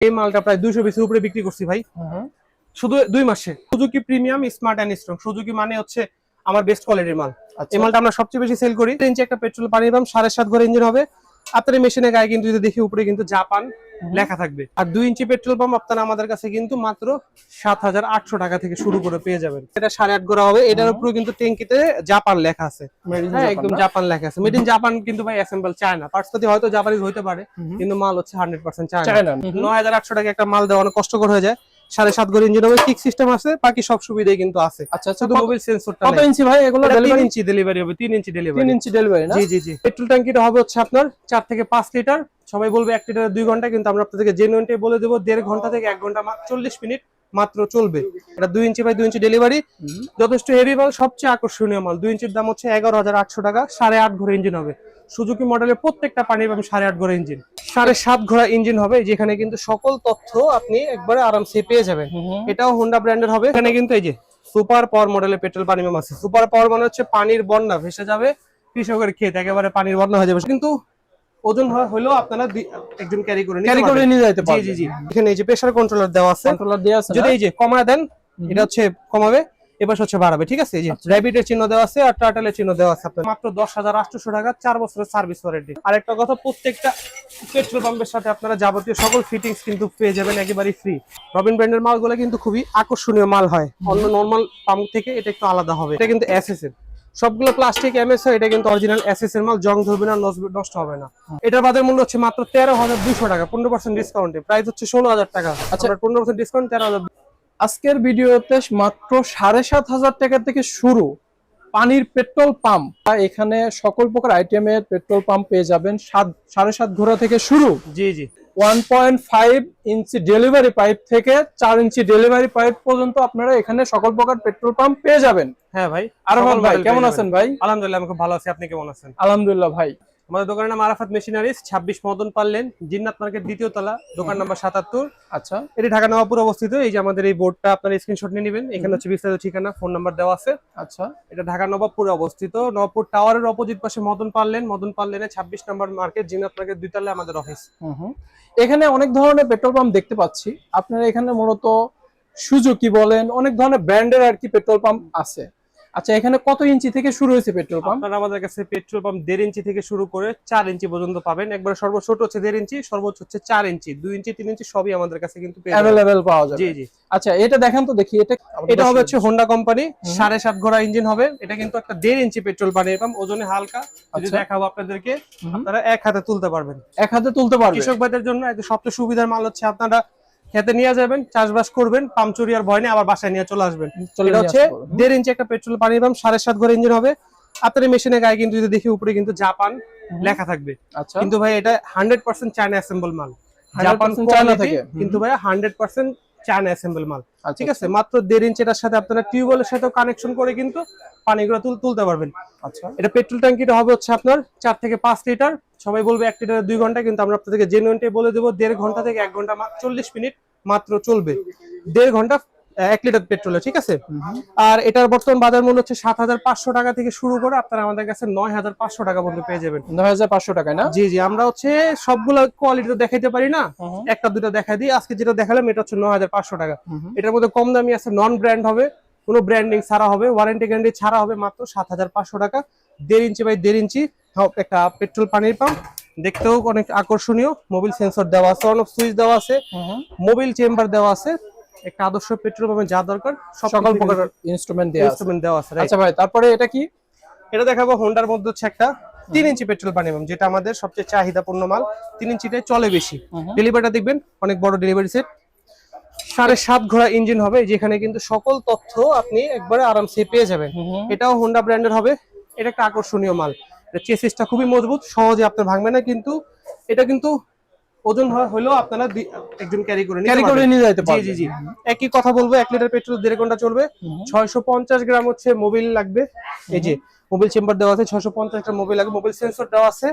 এই মালটা প্রায় দুইশো পিসের উপরে বিক্রি করছি ভাই। শুধু দুই মাসে। Suzuki premium smart and strong Suzuki মানে হচ্ছে আমার বেস্ট কোয়ালিটির মাল। আচ্ছা। এই মালটা আমরা সবচেয়ে বেশি সেল করি। ইঞ্চি একটা পেট্রোল পানি পাম্প সাড়ে সাত ঘর ইঞ্জিন হবে। আপনার মেশিনের গায়ে কিন্তু যদি দেখি উপরে কিন্তু জাপান লেখা থাকবে। আর দুই ইঞ্চি পেট্রোল পাম্প আপনারা আমাদের কাছে কিন্তু মাত্র সাত হাজার আটশো টাকা থেকে শুরু করে পেয়ে যাবেন। এটা সাড়ে আট ঘোরা হবে এটার উপরে কিন্তু ট্যাঙ্কিতে জাপান লেখা আছে। হ্যাঁ একদম জাপান লেখা আছে। মেড ইন জাপান কিন্তু ভাই অ্যাসেম্বল চায় না। পার্টস পাতি হয়তো জাপানিজ হইতে পারে কিন্তু মাল হচ্ছে হান্ড্রেড পার্সেন্ট চায় না চায়না। নয় হাজার আটশো টাকা একটা মাল দেওয়া অনেক কষ্টকর হয়ে যায়। সাড়ে সাত গড় ইঞ্জিন হবে কিক সিস্টেম আছে বাকি সব সুবিধাই কিন্তু আছে। আচ্ছা আচ্ছা শুধু মোবাইল সেন্সরটা কত ইঞ্চি ভাই? এগুলো ডেলিভারি ইঞ্চি ডেলিভারি হবে তিন ইঞ্চি ডেলিভারি ডেলিভারি ইঞ্চি ডেলিভারি না? জি জি জি। পেট্রোল ট্যাঙ্কিটা হবে হচ্ছে আপনার চার থেকে পাঁচ লিটার সবাই বলবে এক লিটার দুই ঘণ্টা কিন্তু আমরা আপনাদেরকে জেনুইনটাই বলে দেবো দেড় ঘণ্টা থেকে এক ঘণ্টা চল্লিশ মিনিট মাত্র চলবে। এটা দুই ইঞ্চি বাই দুই ইঞ্চি ডেলিভারি যথেষ্ট হেভি মাল সবচেয়ে আকর্ষণীয় মাল। দুই ইঞ্চির দাম হচ্ছে এগারো হাজার আটশো টাকা সাড়ে আট ঘোড়া ইঞ্জিন হবে। সুজুকি মডেলের প্রত্যেকটা পানি পাবেন সাড়ে আট ঘোড়া ইঞ্জিন সাড়ে সাত ঘোড়া ইঞ্জিন হবে যেখানে কিন্তু সকল তথ্য আপনি একবারে আরামসে পেয়ে যাবেন। এটাও হোন্ডা ব্র্যান্ডের হবে। এখানে কিন্তু এই যে সুপার পাওয়ার মডেলের পেট্রোল পানি পাম্প আছে সুপার পাওয়ার মানে হচ্ছে পানির বন্যা ভেসে যাবে কৃষকের ক্ষেত একেবারে পানির বন্যা হয়ে যাবে। কিন্তু ওজন হয়- হলেও আপনারা একজন ক্যারি করে ক্যারি করে নিয়ে যাইতে জি পারবেন। জি। জি এখানে এই যে প্রেসার কন্ট্রোলার দেওয়া আছে। কন্ট্রোলার দেয়া আছে যদি এই যে কমায় দেন এটা হচ্ছে কমাবে এবার হচ্ছে বাড়াবে ঠিক আছে? এই যে আচ্ছা। র্যাবিটের চিহ্ন দেওয়া আছে আর টার্টেলের চিহ্ন দেওয়া আছে আপনার। মাত্র দশ হাজার আটশোশো টাকা চার বছরের সার্ভিস ওয়ারেন্টি আর একটা কথা প্রত্যেকটা পেট্রোল পাম্পের সাথে আপনারা যাবতীয় সকল ফিটিংস কিন্তু পেয়ে যাবেন একেবারেই ফ্রি রবিন ব্র্যান্ডের মালগুলো কিন্তু খুবই আকর্ষণীয় মাল হয়। অন্য নর্মাল পাম্প থেকে এটা একটু আলাদা হবে। এটা কিন্তু এসএস এর সবগুলো প্লাস্টিক এমএস হয় এটা কিন্তু অরিজিনাল এসএস এর মাল জং ধরবে না নষ্ট- নষ্ট হবে না। এটার বাজার মূল্য হচ্ছে মাত্র তেরো হাজার দুশো টাকা পনেরো পার্সেন্ট ডিসকাউন্টে প্রাইস হচ্ছে ষোলো হাজার টাকা। আচ্ছা। পনেরো পার্সেন্ট ডিসকাউন্ট তেরো হাজার আজকের ভিডিওতে মাত্র সাড়ে সাত হাজার টাকা থেকে শুরু পানির পেট্রোল পাম্প। এখানে সকল প্রকার আইটেমের পেট্রোল পাম্প পেয়ে যাবেন সাত সাড়ে সাত ঘোড়া থেকে শুরু। জি জি। ওয়ান পয়েন্ট ফাইভ ইঞ্চি ডেলিভারি পাইপ থেকে চার ইঞ্চি ডেলিভারি পাইপ পর্যন্ত আপনারা এখানে সকল প্রকার পেট্রোল পাম্প পেয়ে যাবেন। হ্যাঁ ভাই আরমান ভাই কেমন আছেন ভাই? আলহামদুলিল্লাহ আমি খুব ভালো আছি। আপনি কেমন আছেন? আলহামদুলিল্লাহ ভাই। আমাদের দোকানের নাম আরাফাত মেশিনারিজ ছাব্বিশ মদন পারলেন জিন্নাত মার্কেট দ্বিতীয় তলা দোকান নাম্বার সাতাত্তর। আচ্ছা। এটি ঢাকা নবাবপুর অবস্থিত এই যে আমাদের এই বোর্ডটা আপনার স্ক্রিনশট নিয়ে নেবেন। এখানে হচ্ছে বিস্তারিত ঠিকানা ফোন নাম্বার দেওয়া আছে। আচ্ছা। এটা ঢাকা নবাবপুরে অবস্থিত। নবাবপুর টাওয়ারের অপোজিট পাশে মদন পারলেন মদন পারলেনে ছাব্বিশ নম্বর মার্কেট জিন্নাত মার্কেট দুই তলায় আমাদের অফিস। এখানে অনেক ধরনের পেট্রোল পাম্প দেখতে পাচ্ছি। আপনারা এখানে মূলত সুজুকি বলেন অনেক ধরনের ব্র্যান্ডের আর কি পেট্রোল পাম্প আছে। আচ্ছা এখানে কত ইঞ্চি থেকে শুরু হয়েছে পেট্রোল পাম্প? আপনারা আমাদের কাছে পেট্রোল পাম্প দেড় ইঞ্চি থেকে শুরু করে চার ইঞ্চি পর্যন্ত পাবেন। একবার সর্বছোট হচ্ছে দেড় ইঞ্চি সর্বোচ্চ হচ্ছে চার ইঞ্চি। দুই ইঞ্চি তিন ইঞ্চি সবই আমাদের কাছে কিন্তু অ্যাভেলেবেল পাওয়া যাবে। জি জি। আচ্ছা এটা দেখেন তো দেখি এটা এটা হবে হচ্ছে হোন্ডা কোম্পানি সাড়ে সাত ঘোড়া ইঞ্জিন হবে। এটা কিন্তু একটা দেড় ইঞ্চি পেট্রোল পানির পাম্প ওজনে হালকা। যদি আচ্ছা। দেখাবো আপনাদেরকে আপনারা এক হাতে তুলতে পারবেন। এক হাতে তুলতে পারবেন। কৃষক ভাইদের জন্য সবচেয়ে সুবিধার মাল হচ্ছে আপনারা খেতে নিয়ে যাবেন চাষবাস করবেন পামচুরিয়ার ভয় নেই আবার বাসায় নিয়ে চলে আসবেন। এটা হচ্ছে দেড় ইঞ্চি একটা পেট্রোল পানি পাম্প সাড়ে সাত ঘর ইঞ্জিন হবে। আপনার মেশিনে মেশিনের গায়ে কিন্তু যদি দেখি উপরে কিন্তু জাপান লেখা থাকবে। আচ্ছা। কিন্তু ভাই এটা হান্ড্রেড পার্সেন্ট চায়না অ্যাসেম্বল মাল। Japan China. থেকে। কিন্তু ভাই হান্ড্রেড পার্সেন্ট চায়না অ্যাসেম্বল মাল। আচ্ছা ঠিক আছে? মাত্র দেড় ইঞ্চি এটার সাথে আপনারা টিউবওয়েলের সাথে কানেকশন করে কিন্তু পানিগুলো তুল- তুলতে পারবেন। আচ্ছা। এটা পেট্রোল ট্যাঙ্কিটা হবে হচ্ছে আপনার চার থেকে পাঁচ লিটার। সবাই বলবে এক লিটার দুই ঘণ্টা কিন্তু আমরা আপনাদেরকে জেনুইনটাই বলে দেবো দেড় ঘণ্টা থেকে এক ঘণ্টা চল্লিশ মিনিট মাত্র চলবে। দেড় ঘণ্টা এক লিটার পেট্রোলে ঠিক আছে? হুম হুম। আর এটার বর্তমান বাজার মূল্য হচ্ছে সাত হাজার পাঁচশো টাকা থেকে শুরু করে আপনারা আমাদের কাছে নয় হাজার পাঁচশো টাকা পর্যন্ত পেয়ে যাবেন। নয় হাজার পাঁচশো টাকায় না? জি জি আমরা হচ্ছে সবগুলো কোয়ালিটি তো দেখাইতে পারি না। একটা দুটো দেখাই দিই। আজকে যেটা দেখালাম এটা হচ্ছে নয় হাজার পাঁচশো টাকা। এটার মধ্যে কম দামি আছে নন ব্র্যান্ড হবে। কোনো ব্র্যান্ডিং ছাড়া হবে। ওয়ারেন্টি গ্যারান্টি ছাড়া হবে মাত্র সাত হাজার পাঁচশো টাকা। দেড় ইঞ্চি বাই দেড় ইঞ্চি হ্যাঁ, একটা পেট্রোল পানির পাম্প দেখতেও অনেক আকর্ষণীয়। মোবিল সেন্সর দেওয়া আছে অনেক সুইচ দেওয়া আছে। মোবিল চেম্বার দেওয়া আছে। একটা আদর্শ পেট্রোল পাম্পে যা দরকার সকল প্রকার ইনস্ট্রুমেন্ট দেওয়া ইনস্ট্রুমেন্ট দেওয়া আছে আচ্ছা ভাই তারপরে এটা কি? এটা দেখাবো হোন্ডার মধ্যে হচ্ছে একটা তিন ইঞ্চি পেট্রোল পাম্প যেটা আমাদের সবচেয়ে চাহিদাপূর্ণ মাল। তিন ইঞ্চিটাই চলে বেশি। ডেলিভারিটা দেখবেন অনেক বড় ডেলিভারি সেট সাড়ে সাত ঘোড়া ইঞ্জিন হবে যেখানে কিন্তু সকল তথ্য আপনি একবারে আরামসে পেয়ে যাবেন। এটাও হোন্ডা ব্র্যান্ডের হবে। এটা একটা আকর্ষণীয় মাল। চেসিসটা খুবই মজবুত সহজে আপনার ভাঙবে না কিন্তু এটা কিন্তু ওজন হয়- হলেও আপনারা একজন ক্যারি করে ক্যারি করে নিয়ে যাইতে জি জি জি। একই কথা বলব 1 লিটার পেট্রোল দেড় ঘণ্টা চলবে। হুম। হুম। ছয়শো পঞ্চাশ গ্রাম হচ্ছে মোবিল লাগবে। এই যে মোবিল চেম্বার দেওয়া আছে ছয়শো পঞ্চাশ গ্রাম মোবিল লাগবে মোবিল সেন্সর দেওয়া আছে।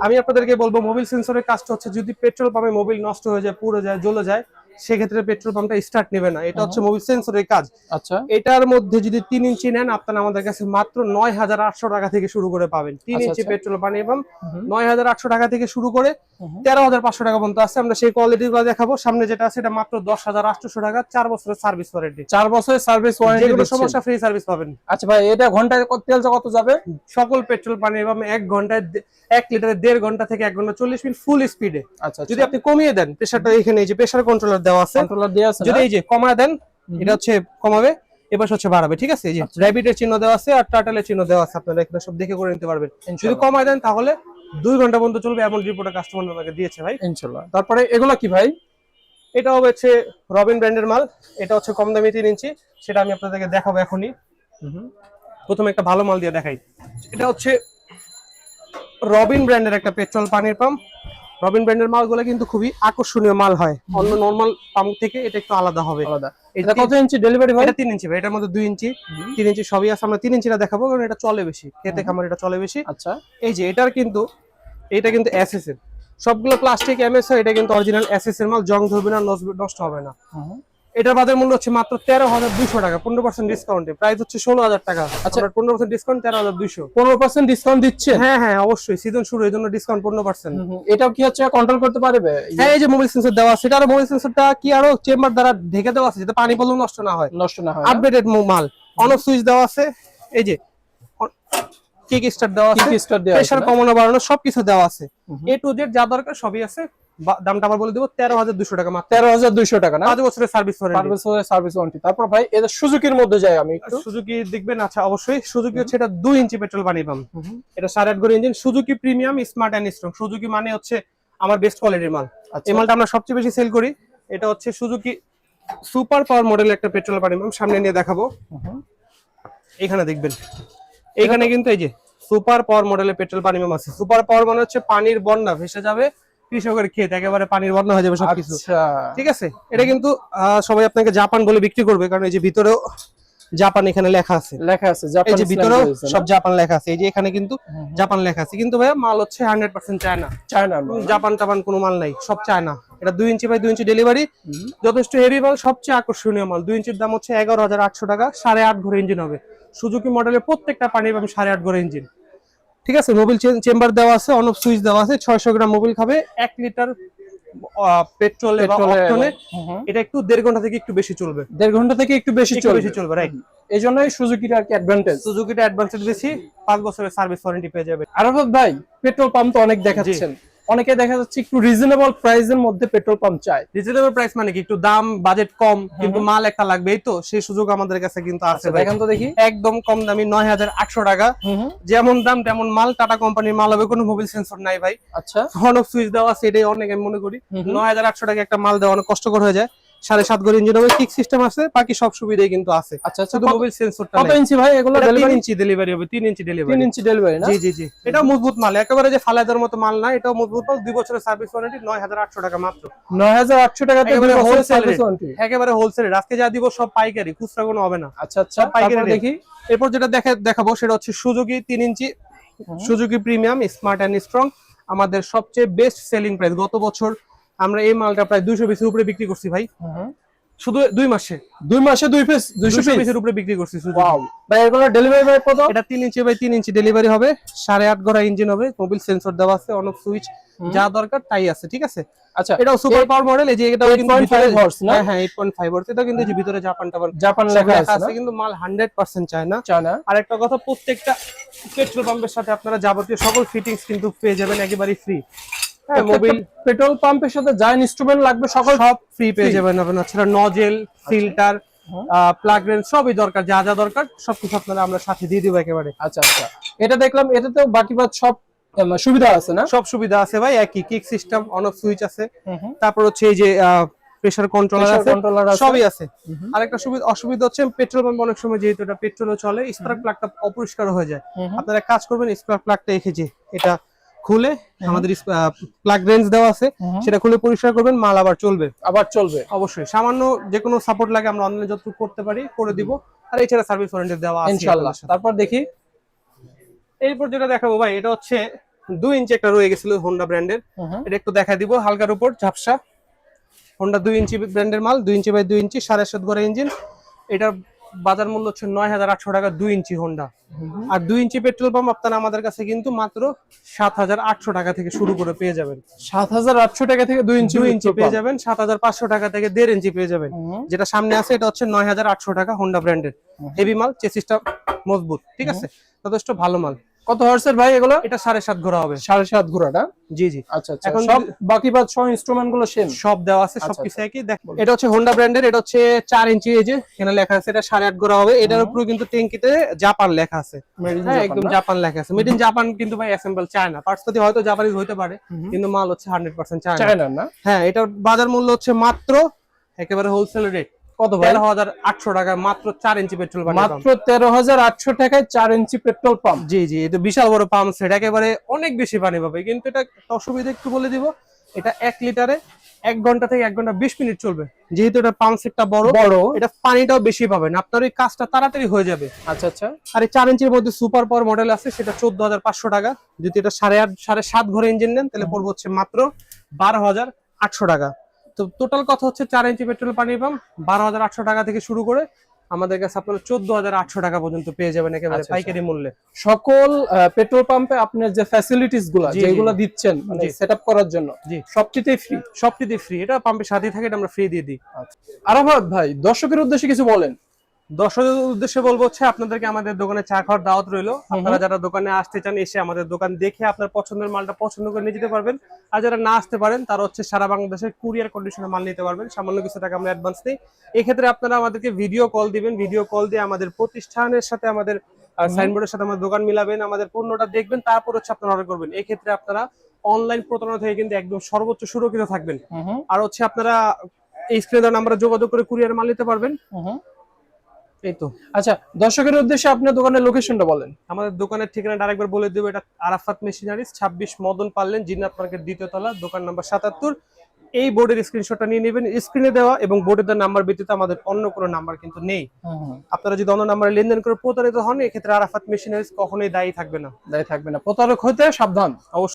আমি আপনাদেরকে বলব মোবিল সেন্সরের কাজটা হচ্ছে যদি পেট্রোল পাম্পে মোবিল নষ্ট হয়ে যায় পুড়ে যায় জ্বলে যায় সেক্ষেত্রে পেট্রোল পাম্পটা স্টার্ট নেবে না। এটা হচ্ছে মোবিল সেন্সরের কাজ। আচ্ছা। এটার মধ্যে যদি তিন ইঞ্চি নেন আপনারা আমাদের কাছে মাত্র নয় হাজার আটশো টাকা থেকে শুরু করে পাবেন। তিন আচ্ছা, ইঞ্চি আচ্ছা। পেট্রোল পানি পাম্প হুম, নয় হাজার আটশো টাকা থেকে শুরু করে তেরো হাজার পাঁচশো টাকা পর্যন্ত আছে। আমরা সেই কোয়ালিটি গুলো দেখাবো। সামনে যেটা আছে এটা মাত্র দশ হাজার আটশো টাকা চার বছরের সার্ভিস ওয়ারেন্টি চার বছরের সার্ভিস যে কোনো ওয়ারেন্টি সমস্যা ফ্রি সার্ভিস পাবেন। আচ্ছা ভাই এটা ঘন্টায় কত তেল কত যাবে? সকল পেট্রোল পানি এবং এক ঘন্টায় এক লিটারে দেড় ঘণ্টা থেকে এক ঘণ্টা চল্লিশ মিনিট ফুল স্পিডে আচ্ছা যদি আপনি কমিয়ে দেন প্রেশারটা এখানে এই যে প্রেশার কন্ট্রোলার দেওয়া আছে। কন্ট্রোলার দিয়ে আছে যদি এই যে কমায় দেন এটা হচ্ছে কমাবে এবার হচ্ছে বাড়াবে ঠিক আছে? এই যে আচ্ছা। র্যাবিটের চিহ্ন দেওয়া আছে আর টার্টেলের চিহ্ন দেওয়া আছে আপনারা এখানে সব দেখে করে নিতে পারবেন। যদি কমায় দেন তাহলে দুই ঘণ্টা পর্যন্ত চলবে এমন রিপোর্টে কাস্টমার আমাকে দিয়েছে ভাই। ইনশাআল্লাহ তারপরে এগুলা কি ভাই? এটা হচ্ছে রবিন ব্র্যান্ডের মাল এটা হচ্ছে কম দামি তিন ইঞ্চি সেটা আমি আপনাদেরকে দেখাবো এখনই। প্রথমে একটা ভালো মাল দিয়ে দেখাই। এটা হচ্ছে রবিন ব্র্যান্ডের একটা পেট্রোল পানির পাম্প রবিন ব্র্যান্ডের মালগুলো কিন্তু খুবই আকর্ষণীয় মাল হয়। অন্য নর্মাল পাম্প থেকে এটা একটু আলাদা হবে। আলাদা। এটা কত ইঞ্চি ডেলিভারি হয় এটা 3 ইঞ্চি ভাই এটার মধ্যে 2 ইঞ্চি 3 ইঞ্চি সবই আছে আমরা তিন ইঞ্চিটা দেখাবো কারণ এটা চলে বেশি। খেতে খামার এটা চলে বেশি। আচ্ছা। এই যে এটার কিন্তু এটা কিন্তু এসএস এর সবগুলো প্লাস্টিক এমএস এটা কিন্তু অরিজিনাল এসএস এর মাল জং ধরবে না নষ্ট হবে না। এটার বাজার মূল্য হচ্ছে মাত্র তেরো হাজার দুশো টাকা পনেরো পার্সেন্ট ডিসকাউন্টে প্রাইস হচ্ছে ষোলো হাজার টাকা। আচ্ছা। পনেরো পার্সেন্ট ডিসকাউন্ট তেরো হাজার দুশো পনেরো পার্সেন্ট ডিসকাউন্ট দিচ্ছে? হ্যাঁ হ্যাঁ অবশ্যই। সিজন শুরু এই জন্য ডিসকাউন্ট পনেরো পার্সেন্ট এটাও কি হচ্ছে কন্ট্রোল করতে পারবে? হ্যাঁ এই যে মোবাইল সেন্সর দেওয়া আছে এটা মোবাইল সেন্সরটা কি আরও চেম্বার দ্বারা ঢেকে দেওয়া আছে যাতে পানি পড়লেও নষ্ট না হয়? নষ্ট না হয় আপডেটেড মাল অন সুইচ দেওয়া আছে এই যে। কিক স্টার্ট দেওয়া আছে। কিক স্টার্ট দেওয়া আছে প্রেশার কমানো বাড়ানো সবকিছু দেওয়া আছে। এ টু জেড যা দরকার সবই আছে। দামটা আবার বলে দেবো তেরো হাজার দুশো টাকা মাত্র। তেরো হাজার দুইশো টাকা না? পাঁচ বছরের সার্ভিস পার বছরের সার্ভিস ওয়ারেন্টি তারপর ভাই এটা সুজুকির মধ্যে যাই আমি সুজুকি দেখবেন আচ্ছা অবশ্যই। সুজুকি হচ্ছে এটা দুই ইঞ্চি পেট্রোল পানি পাম্প এটা সাড়ে আট গড় engine Suzuki premium smart and strong Suzuki মানে হচ্ছে আমার বেস্ট কোয়ালিটির মাল। আচ্ছা। এই মালটা আমরা সবচেয়ে বেশি সেল করি। এটা হচ্ছে সুজুকি সুপার পাওয়ার মডেল একটা পেট্রোল পানি পাম্প সামনে নিয়ে দেখাবো। এখানে দেখবেন। এখানে কিন্তু এই যে সুপার পাওয়ার মডেলের পেট্রোল পানি পাম্প আছে। সুপার পাওয়ার মানে হচ্ছে পানির বন্যা ভেসে যাবে কৃষকের ক্ষেত একেবারে পানির বন্যা হয়ে যাবে সবকিছু। আচ্ছা। ঠিক আছে? এটা কিন্তু সবাই আপনাকে জাপান বলে বিক্রি করবে কারণ এই যে ভিতরেও জাপান এখানে লেখা আছে। লেখা আছে জাপান এই যে ভিতরেও সব জাপান লেখা আছে। এই যে এখানে কিন্তু জাপান লেখা আছে। কিন্তু ভাইয়া মাল হচ্ছে hundred percent China. China Japan টাপান কোনো মাল নাই সব চায়না। এটা দুই ইঞ্চি বাই দুই ইঞ্চি ডেলিভারি যথেষ্ট হেভি মাল সবচেয়ে আকর্ষণীয় মাল। দুই ইঞ্চির দাম হচ্ছে এগারো হাজার আটশো টাকা সাড়ে আট ঘরে ইঞ্জিন হবে। সুজুকি মডেলের প্রত্যেকটা পানি পাবেন সাড়ে আট ঘরে ইঞ্জিন ঠিক আছে? মোবিল চেম্বার দেওয়া আছে অন সুইচ দেওয়া আছে ছয়শো গ্রাম মোবিল খাবে এক লিটার পেট্রোল অপশনে এটা একটু দেড় ঘণ্টা থেকে একটু বেশি চলবে। দেড় ঘণ্টা থেকে একটু বেশি চলবে। বেশি চলবে রাইট এই জন্যই সুজুকির আর কি অ্যাডভান্টেজ সুজুকিটা অ্যাডভান্টেজ বেশি পাঁচ বছরের সার্ভিস ওয়ারেন্টি পেয়ে যাবে। আরাফাত ভাই পেট্রোল পাম্প তো অনেক দেখাচ্ছেন। অনেকে দেখা যাচ্ছে একটু রিজনেবল প্রাইসের মধ্যে পেট্রোল পাম্প চায়। রিজনেবল প্রাইস মানে কি? একটু দাম বাজেট কম কিন্তু মাল একটা লাগবে এই তো? সেই সুযোগ আমাদের কাছে কিন্তু আছে এখন তো দেখি। একদম কম দামি নয় হাজার আটশো টাকা। যেমন দাম তেমন মাল টাটা কোম্পানির মাল হবে কোনো মোবাইল সেন্সর নাই ভাই। আচ্ছা। হর্ন অফ সুইচ দেওয়া সেটাই অনেক আমি মনে করি। হুম হুম। নয় হাজার আটশো টাকা একটা মাল দেওয়া অনেক কষ্টকর হয়ে যায়। সাড়ে সাত গড় ইঞ্জিন হবে। কিক সিস্টেম আছে বাকি সব সুবিধাই কিন্তু আছে। আচ্ছা আচ্ছা শুধু মোবাইল সেন্সরটা কত ইঞ্চি ভাই? এগুলো ডেলিভারি ইঞ্চি ডেলিভারি হবে তিন ইঞ্চি তিন ডেলিভারি ইঞ্চি ডেলিভারি না? জি জি জি। এটাও মজবুত মাল একেবারে যে ফালাইদার মতো মাল না এটাও মজবুত মাল। দুই বছরের সার্ভিস ওয়ারেন্টি নয় হাজার আটশো টাকা মাত্র। নয় হাজার আটশো টাকাতে একেবারে rate। ওয়ারেন্টি একেবারে হোলসেল আজকে যা দিব সব পাইকারি খুচরা কোনো হবে না। আচ্ছা আচ্ছা পাইকারি দেখি। এরপর যেটা দেখে দেখাবো সেটা হচ্ছে সুজুকি তিন ইঞ্চি Suzuki premium smart and strong আমাদের সবচেয়ে বেস্ট সেলিং প্রাইস গত বছর আমরা এই মালটা প্রায় দুইশো পিসের উপরে বিক্রি করছি ভাই। শুধু দুই মাসে। দুই মাসে দুই পিস দুইশো পিসের উপরে বিক্রি করছি সুজুকি ভাই এগুলো ডেলিভারি ভাই কত? এটা তিন ইঞ্চি বাই তিন ইঞ্চি ডেলিভারি হবে। সাড়ে আট গড়া ইঞ্জিন হবে। মোবিল সেন্সর দেওয়া আছে অন সুইচ যা দরকার তাই আছে ঠিক আছে? আচ্ছা এটাও সুপার পাওয়ার মডেল এই যে কিন্তু 8.5 ভিতরে না? হ্যাঁ হ্যাঁ 8.5 horse এটা কিন্তু যে ভিতরে জাপান টাপান জাপান লেখা লেখা আছে কিন্তু মাল 100% চায় না। চায়না আর একটা কথা প্রত্যেকটা পেট্রোল পাম্পের সাথে আপনারা যাবতীয় সকল ফিটিংস কিন্তু পেয়ে যাবেন একেবারে ফ্রি মোবিল পেট্রোল পাম্পের সাথে যা ইনস্ট্রুমেন্ট লাগবে সকল সব ফ্রি পেয়ে যাবেন আপনার। হচ্ছে নজেল ফিল্টার প্লাগ রেঞ্জ সবই দরকার যা যা দরকার সবকিছু আপনারা আমরা সাথে দিয়ে দিব একেবারে। আচ্ছা আচ্ছা। এটা দেখলাম এটাতেও বাকি বাদ সব সুবিধা আছে না? সব সুবিধা আছে ভাই একই। Kick system on off switch আছে। তারপর হচ্ছে এই যে প্রেসার কন্ট্রোলার আছে সবই আছে। আরেকটা সুবিধা অসুবিধা হচ্ছে পেট্রোল পাম্প অনেক সময় যেহেতু এটা পেট্রোলও চলে স্পার্ক প্লাগটা অপরিষ্কার হয়ে যায়। আপনারা কাজ করবেন স্পার্ক প্লাগটা রেখে যে এটা খুলে আমাদের প্লাগ রেঞ্জ দেওয়া আছে সেটা খুলে পরিষ্কার করবেন মাল আবার চলবে। আবার চলবে। অবশ্যই সামান্য যে কোনো সাপোর্ট লাগে আমরা অনলাইনে যতটুকু করতে পারি করে দিব। আর এছাড়া সার্ভিস ওয়ারেন্টি দেওয়া আছে ইনশাআল্লাহ তারপর দেখি। এরপর যেটা দেখাবো ভাই এটা হচ্ছে দুই ইঞ্চি একটা রয়ে গেছিল হোন্ডা ব্র্যান্ডের। এটা একটু দেখা দিব হালকার উপর ঝাপসা। হোন্ডা দুই ইঞ্চি ব্র্যান্ডের মাল দুই ইঞ্চি বাই দুই ইঞ্চি সাড়ে সাত ঘরে ইঞ্জিন এটার বাজার মূল্য হচ্ছে নয় হাজার আটশো টাকা দুই ইঞ্চি হোন্ডা আর দুই ইঞ্চি পেট্রোল পাম্প আপনারা আমাদের কাছে কিন্তু মাত্র সাত হাজার আটশো টাকা থেকে শুরু করে পেয়ে যাবেন। সাত হাজার আটশো টাকা থেকে দুই ইঞ্চি দুই ইঞ্চি পেয়ে যাবেন সাত হাজার পাঁচশো টাকা থেকে দেড় ইঞ্চি পেয়ে যাবেন। যেটা সামনে আছে এটা হচ্ছে নয় হাজার আটশো টাকা হোন্ডা ব্র্যান্ডের হেভি মাল চেসিসটা মজবুত ঠিক আছে? যথেষ্ট ভালো মাল। কত হর্সের ভাই এগুলো? এটা সাড়ে সাত ঘোরা হবে। সাড়ে সাত ঘোড়াটা? জি জি। আচ্ছা আচ্ছা। এখন সব বাকি বাদ সব ইনস্ট্রুমেন্টগুলো সেম সব দেওয়া আছে আচ্ছা, সবকিছু একই। দেখ এটা হচ্ছে হোন্ডা ব্র্যান্ডের এটা হচ্ছে চার ইঞ্চি এই যে এখানে লেখা আছে এটা সাড়ে আট ঘোরা হবে। এটার উপরে কিন্তু ট্যাঙ্কিতে জাপান লেখা আছে। হ্যাঁ একদম জাপান লেখা আছে। মেড ইন জাপান কিন্তু ভাই অ্যাসেম্বল চায় না। পার্টস পাতি হয়তো জাপানিজ হইতে পারে কিন্তু মাল হচ্ছে হান্ড্রেড পার্সেন্ট চায়না। না? হ্যাঁ এটার বাজার মূল্য হচ্ছে মাত্র একেবারে হোলসেল রেট কত তেরো হাজার আটশো টাকা মাত্র চার ইঞ্চি পেট্রোল পাম্প মাত্র তেরো হাজার আটশো টাকায় চার ইঞ্চি পেট্রোল পাম্প। জি জি এটা বিশাল বড় পাম্প সেট একেবারে অনেক বেশি পানি পাবে। কিন্তু এটা অসুবিধা একটু বলে দিব এটা এক লিটারে এক ঘণ্টা থেকে এক ঘণ্টা বিশ মিনিট চলবে। যেহেতু এটা পাম্প সেটটা বড় বড়। এটা পানিটাও বেশি পাবেন। আপনার ওই কাজটা তাড়াতাড়ি হয়ে যাবে। আচ্ছা আচ্ছা। আর এই চার ইঞ্চির মধ্যে সুপার পাওয়ার মডেল আছে সেটা চোদ্দ হাজার পাঁচশো টাকা। যদি এটা সাড়ে আট সাড়ে সাত ঘরে ইঞ্জিন নেন তাহলে পড়বে হচ্ছে মাত্র বারো হাজার আটশো টাকা। তো টোটাল কথা হচ্ছে চার ইঞ্চি পেট্রোল পানির পাম্প বারো হাজার আটশো টাকা থেকে শুরু করে আমাদের কাছে আপনারা চোদ্দ হাজার আটশো টাকা পর্যন্ত পেয়ে যাবেন একেবারে আচ্ছা, পাইকারি মূল্যে। সকল পেট্রোল পাম্পে আপনার যে ফ্যাসিলিটিসগুলা যেগুলো দিচ্ছেন সেট আপ সেট করার জন্য। সবচেয়ে ফ্রি সবটিতে ফ্রি এটা পাম্পের সাথে থাকে এটা আমরা ফ্রি দিয়ে দিই। আরাফাত ভাই দর্শকের উদ্দেশ্যে কিছু বলেন। দর্শকদের উদ্দেশ্যে বলব হচ্ছে আপনাদেরকে আমাদের দোকানে চা খাওয়ার দাওয়াত রইল। আপনারা যারা দোকানে আসতে চান এসে আমাদের দোকান দেখে আপনার পছন্দের মালটা পছন্দ করে নিয়ে যেতে পারবেন। আর যারা না আসতে পারেন তারা হচ্ছে সারা বাংলাদেশের কুরিয়ার কন্ডিশনে মাল নিতে পারবেন। সামান্য কিছু টাকা আমরা অ্যাডভান্স নেই। এক্ষেত্রে আপনারা আমাদেরকে ভিডিও কল দিবেন। ভিডিও কল দিয়ে আমাদের প্রতিষ্ঠানের সাথে আমাদের সাইনবোর্ডের সাথে আমাদের দোকান মিলাবেন আমাদের পণ্যটা দেখবেন তারপর হচ্ছে আপনারা অর্ডার করবেন। এক্ষেত্রে আপনারা অনলাইন প্রতারণা থেকে কিন্তু একদম সর্বোচ্চ সুরক্ষিত থাকবেন। আর হচ্ছে আপনারা এই স্ক্রিনে নাম্বারে যোগাযোগ করে কুরিয়ার মাল নিতে পারবেন। এই তো। আচ্ছা দর্শকের উদ্দেশ্যে আপনার দোকানের লোকেশনটা বলেন। আমাদের দোকানের ঠিকানাটা আরেকবার বলে দেবো এটা আরাফাত মেশিনারিজ ছাব্বিশ মদন পারলেন মার্কেট দ্বিতীয় তলা দোকান নাম্বার সাতাত্তর। এই বোর্ডের স্ক্রিনশটটা নিয়ে নেবেন স্ক্রিনে দেওয়া এবং বোর্ডের দেওয়া নাম্বার ব্যতীত আমাদের অন্য কোনো নাম্বার কিন্তু নেই। আপনারা যদি অন্য নাম্বারে লেনদেন করে প্রতারিত হন এক্ষেত্রে আরাফাত মেশিনারিজ কখনোই দায়ী থাকবে না। দায়ী থাকবে না। প্রতারক হতে সাবধান। অবশ্যই।